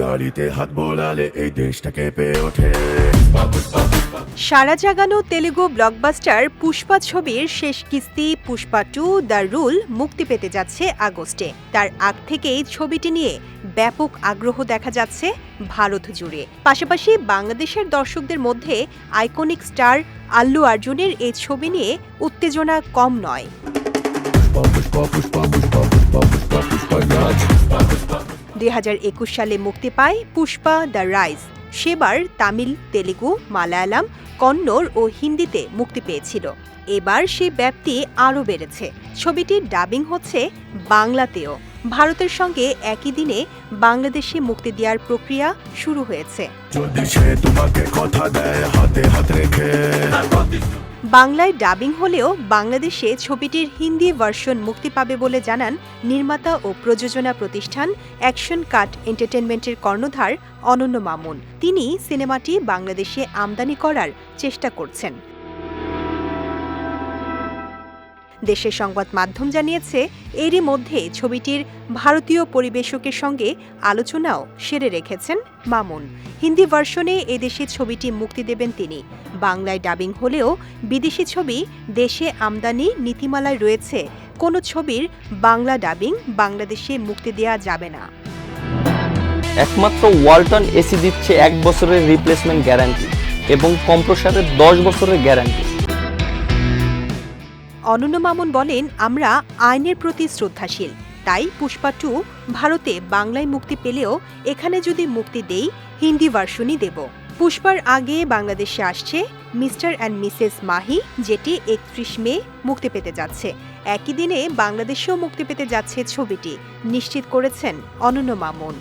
গাড়িতে হাত বোলালে এই দেশটাকে পেয়ে ওঠে সারা জাগানো তেলেগু ব্লকবাস্টার পুষ্পা ছবির শেষ কিস্তি পুষ্পা টু দ্য রুল মুক্তি পেতে যাচ্ছে আগস্টে তার আগ থেকেই ছবিটি নিয়ে ব্যাপক আগ্রহ দেখা যাচ্ছে ভারত জুড়ে পাশাপাশি বাংলাদেশের দর্শকদের মধ্যে আইকনিক স্টার আল্লু অর্জুনের এই ছবি নিয়ে উত্তেজনা কম নয় দুই সালে মুক্তি পায় পুষ্পা দ্য রাইজ। সেবার তামিল, তেলেগু, মালায়ালাম, কন্নড় ও হিন্দিতে মুক্তি পেয়েছিল। এবার সে ব্যাপ্তি আরও বেড়েছে। ছবিটির ডাবিং হচ্ছে বাংলাতেও। ভারতের সঙ্গে একই দিনে বাংলাদেশে মুক্তি দেওয়ার প্রক্রিয়া শুরু হয়েছে। বাংলায় ডাবিং হলেও বাংলাদেশে ছবিটির হিন্দি ভার্সন মুক্তি পাবে বলে জানান নির্মাতা ও প্রযোজনা প্রতিষ্ঠান অ্যাকশন কাট এন্টারটেনমেন্টের কর্ণধার অনন্য মামুন। তিনি সিনেমাটি বাংলাদেশে আমদানি করার চেষ্টা করছেন। দেশের সংবাদ মাধ্যম জানিয়েছে, এরই মধ্যে ছবিটির ভারতীয় পরিবেশকের সঙ্গে আলোচনাও সেরে রেখেছেন মামুন। হিন্দি ভার্সনে এদেশে ছবিটি মুক্তি দেবেন তিনি। বাংলায় ডাবিং হলেও বিদেশি ছবি দেশে আমদানি নীতিমালায় রয়েছে। কোনো ছবির বাংলা ডাবিং বাংলাদেশে মুক্তি দেওয়া যাবে না। একমাত্র ওয়ালটন এসি দিচ্ছে এক বছরের রিপ্লেসমেন্ট গ্যারান্টি এবং কম্প্রসারের দশ বছরের গ্যারান্টি অনন্য মামুন বলেন, আমরা আইনের প্রতি শ্রদ্ধাশীল। তাই পুষ্পা টু ভারতে বাংলায় মুক্তি পেলেও এখানে যদি মুক্তি দেই, হিন্দি ভার্সনই দেব। পুষ্পার আগে বাংলাদেশে আসছে মিস্টার অ্যান্ড মিসেস মাহি, যেটি একত্রিশ মে মুক্তি পেতে যাচ্ছে। একই দিনে বাংলাদেশেও মুক্তি পেতে যাচ্ছে ছবিটি। নিশ্চিত করেছেন অনন্য মামুন।